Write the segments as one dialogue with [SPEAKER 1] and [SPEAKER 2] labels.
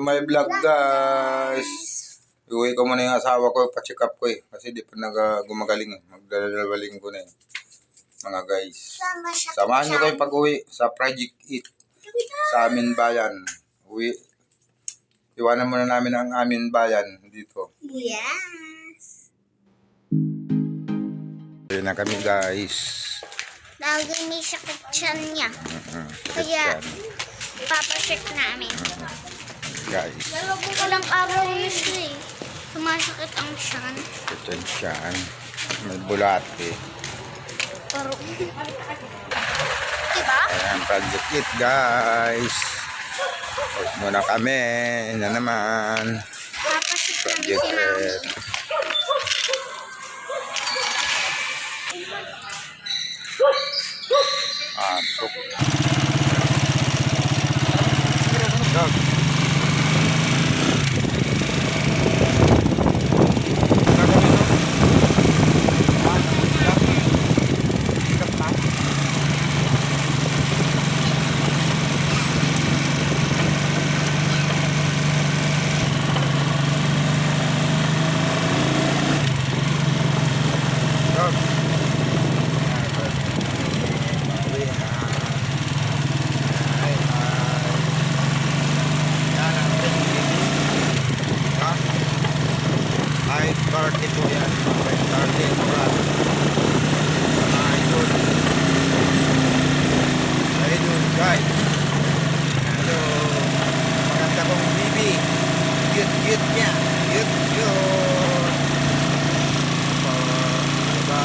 [SPEAKER 1] May vlog guys. Iuwi ko muna yung asawa ko, pa-check up ko eh. Kasi di pa nag gumagaling eh. Magdadalawaling ko na eh. Mga guys. Samahan nyo kayo pag-uwi sa Project Eat sa amin bayan. Uwi. Iwanan muna namin ang amin bayan dito.
[SPEAKER 2] Yes.
[SPEAKER 1] Ayun na kami guys.
[SPEAKER 2] Lagi may sakit siya niya. Kaya, papacheck namin.
[SPEAKER 1] Guys.
[SPEAKER 2] Walang araw usually. Sumasakit ang tiyan.
[SPEAKER 1] Yan siyan. May bulate.
[SPEAKER 2] Pero, diba?
[SPEAKER 1] Ayan, Eat guys. Huwag muna kami. Na naman.
[SPEAKER 2] Namin
[SPEAKER 1] Project
[SPEAKER 2] si Mami.
[SPEAKER 1] Eat. Pasok. Dog. Dog. Ay, party po yan. Ay, party po yan. Mga idol. Idol, guys. Hello. Maganda kong bibi. Cute, cute niya. Cute, cute. Oh, diba?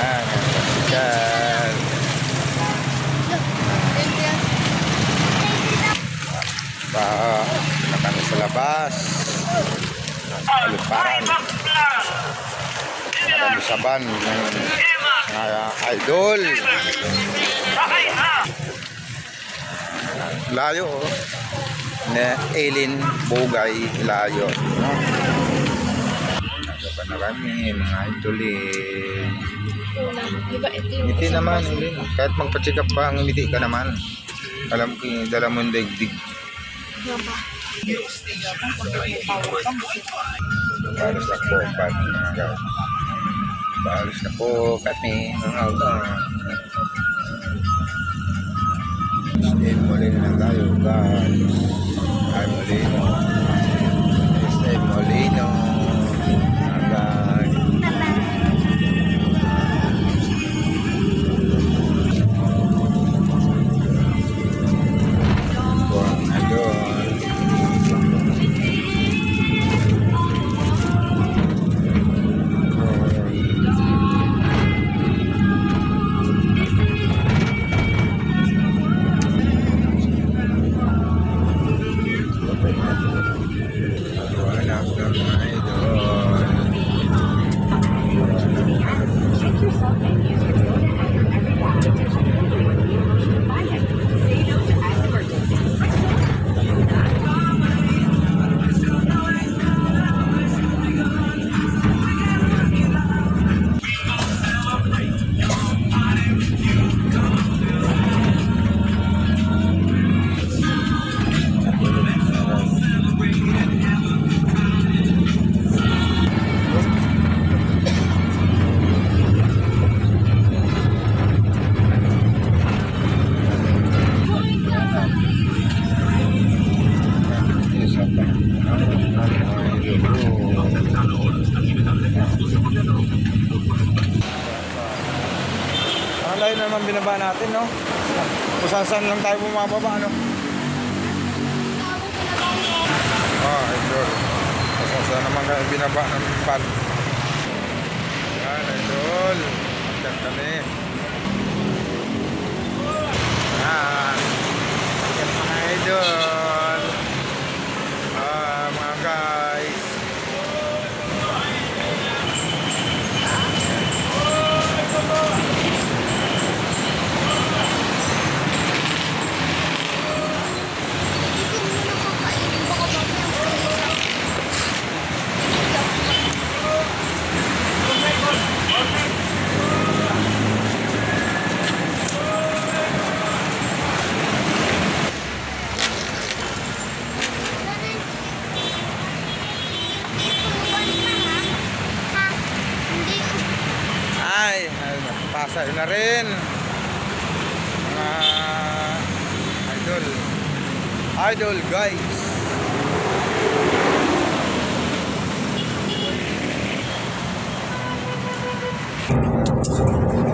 [SPEAKER 1] Ah, yan. Pa, na kami sa labas. Aliparan. Kami sa van ng mga idol. Layo oh. Na Eileen Bugay Layo. No? Nagapa na kami mga idol eh. Ngiti naman, Eileen. Kahit magpa-check up pa, ngiti ka naman. Alam ko dala mo yung. Balos na po kami mga Balos na po kami mga guys. Stay molino na tayo guys. Ay molino. Stay molino. Mga binaba natin, no? Kung saan saan lang tayo bumababa, no? Ah, idol. Kung saan saan naman binaba ng van.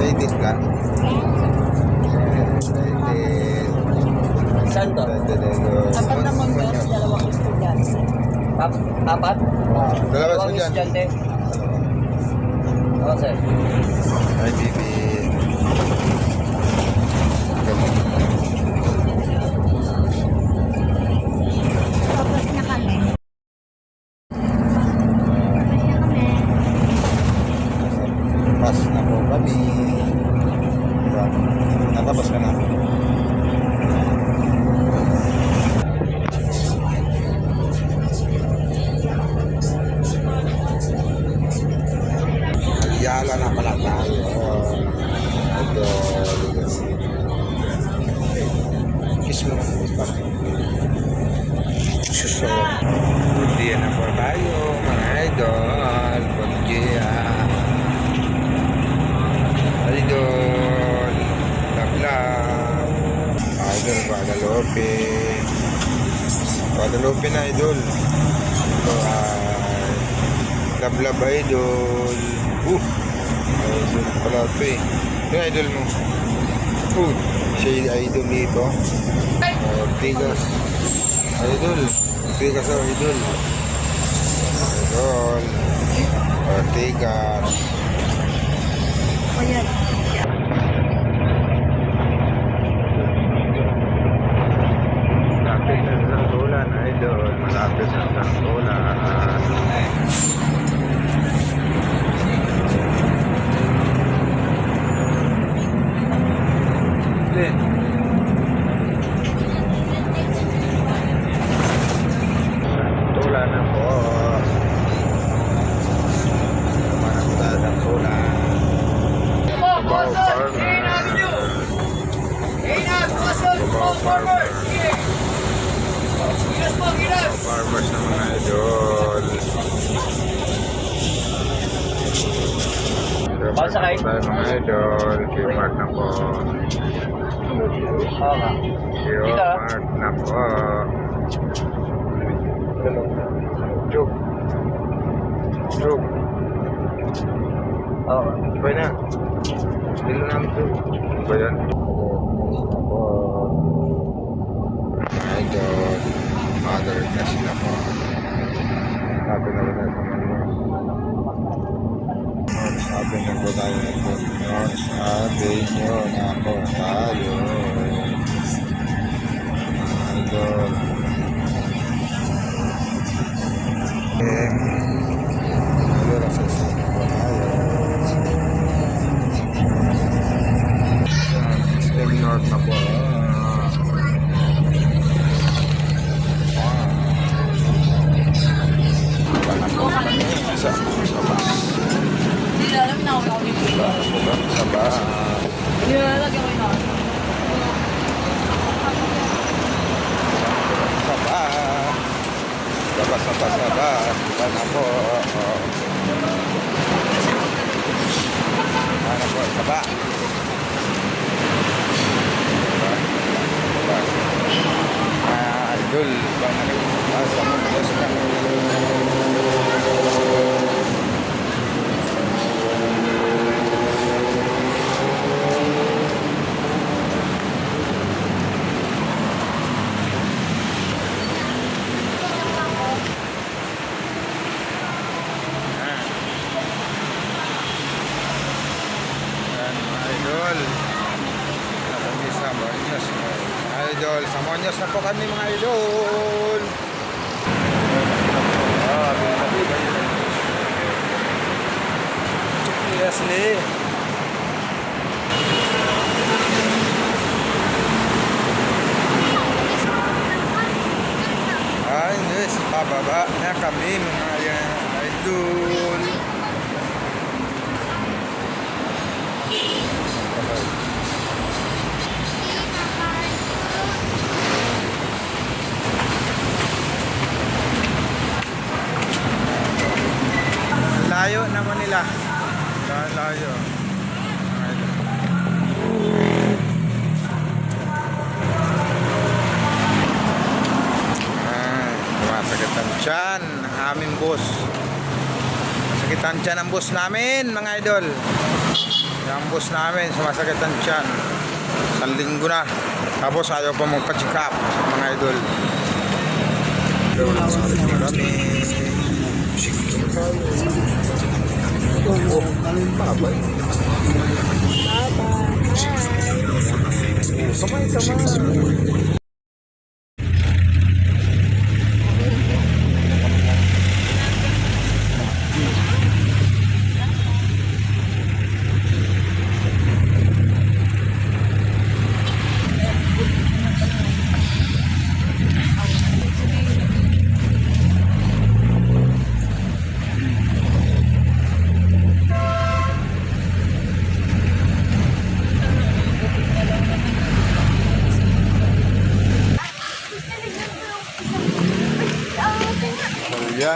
[SPEAKER 1] Edit ka? Edit.
[SPEAKER 3] Saan to? Apat naman ba? Dalawang estudyante. Ap apat?
[SPEAKER 1] Dalawa
[SPEAKER 3] Dalawang
[SPEAKER 1] estudyante.
[SPEAKER 3] estudyante. Oo, sir.
[SPEAKER 1] Ay, bibi. Guadalupe na idol. Ito ay Lablab idol. Uh! Idol pala ito eh. Yung idol mo. Uh! Siya yung idol dito. Ortigas. Idol. Ortigas ang idol. Idol. Ortigas.
[SPEAKER 2] O yan.
[SPEAKER 1] Malapit na sa Santolan, idol. Malapit sa Santolan. Din. Santolan na po. Manang sa Santolan. Cubao Farmer. Cubao Farmer. Farmers na mga idol.
[SPEAKER 3] Pasakay.
[SPEAKER 1] Tayo mga idol. Q-Mart na po.
[SPEAKER 3] Oo nga.
[SPEAKER 1] Q-Mart na po. Chuk. Chuk.
[SPEAKER 3] Oo nga.
[SPEAKER 1] Ba na? Dilo namin to. Ba yan? Idol. Mother na sila po. Sabi na rin sa na po tayo ng North sabi nyo na po tayo idol eh idol SM North na sa sa bus
[SPEAKER 3] Hindi na alam na ako na
[SPEAKER 1] sa sa bus
[SPEAKER 3] Hindi na lalagyan ko yun.
[SPEAKER 1] Saba. Saba, saba, saba. Saba na po. Saba saba. Saba. Ah, idol. Bang nakikita sa mga na. Yan, mga idol. Kami sa Monyos. Idol, sa Monyos na po kami mga idol. Yes, Lee. Ay, yes, pababa na kami mga idol. tayo. Masakitan dyan ang aming bus. Masakitan dyan ang bus namin mga idol. Ang bus namin sumasakitan dyan. Sa linggo na. Tapos ayaw pa magpa-check mga idol. Hello, Marami. Oh, babay. Kamay, kamay.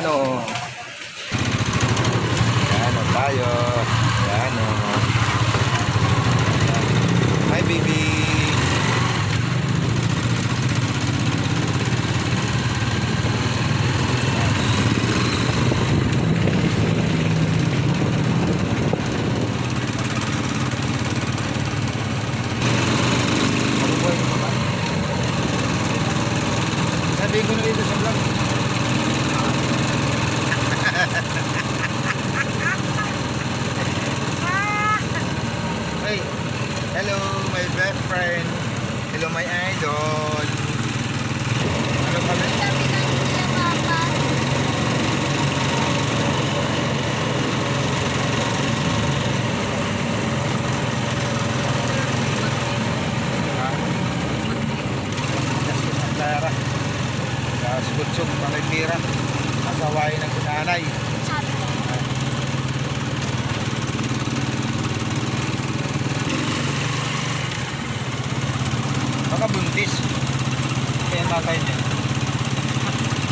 [SPEAKER 1] Yan o. Yan o tayo. Yan o. Hi baby. Sabi ko na dito sa vlog. Hey, hello my best friend. Hello my idol. Ano kami?
[SPEAKER 2] Sabi ng Kuya Papa.
[SPEAKER 1] Ha? Nasa Santara. Sa Subutsog, Panagmira. Kasaway ng nanay.
[SPEAKER 2] Sabi ko.
[SPEAKER 1] Baka buntis. Kaya tatay niya.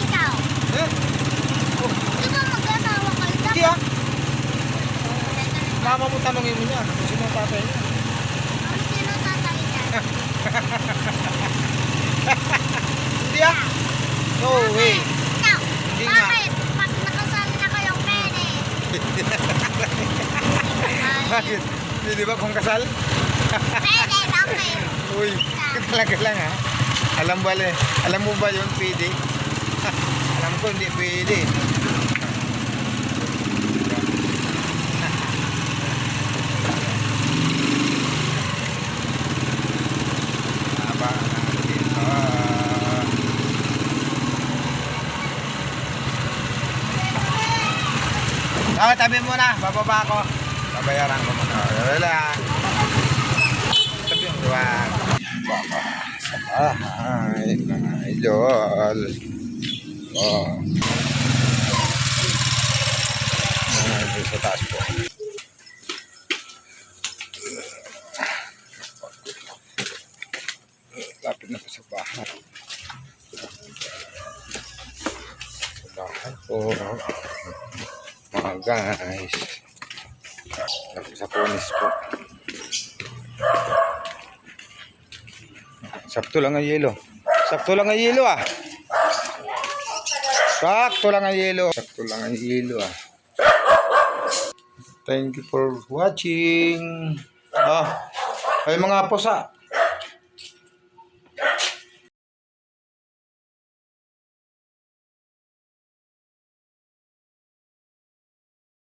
[SPEAKER 2] Ikaw.
[SPEAKER 1] Eh,
[SPEAKER 2] Di ba mag-asawa kayo?
[SPEAKER 1] hindi ah. Mama mo tanongin mo niya. Kung sino ang tatay niya.
[SPEAKER 2] Ang sino tatay niya?
[SPEAKER 1] Hindi ah. No way.
[SPEAKER 2] Ikaw.
[SPEAKER 1] Hindi nga.
[SPEAKER 2] Bakit? Pag nakasal na kayong pwede.
[SPEAKER 1] Bakit? Hindi ba kung kasal?
[SPEAKER 2] Pwede, bakit?
[SPEAKER 1] Uy, talaga lang ha. Alam ba, alam mo ba yun, pwede? alam ko hindi pwede. Aba natin. Ah. Tabi mo na. Bababa ako. Babayaran ko muna. Wala. Tabi mo. Wag. Ah, ay, mga idol. Oh. Sa taas po. Lapit na po sa bahay. Sa bahay po. Mga guys. Sa ponis po. Sakto lang ang yelo. Sakto lang ang yelo ah. Sakto lang ang yelo. Sakto lang ang yelo ah. Thank you for watching. Ah, ay mga pusa.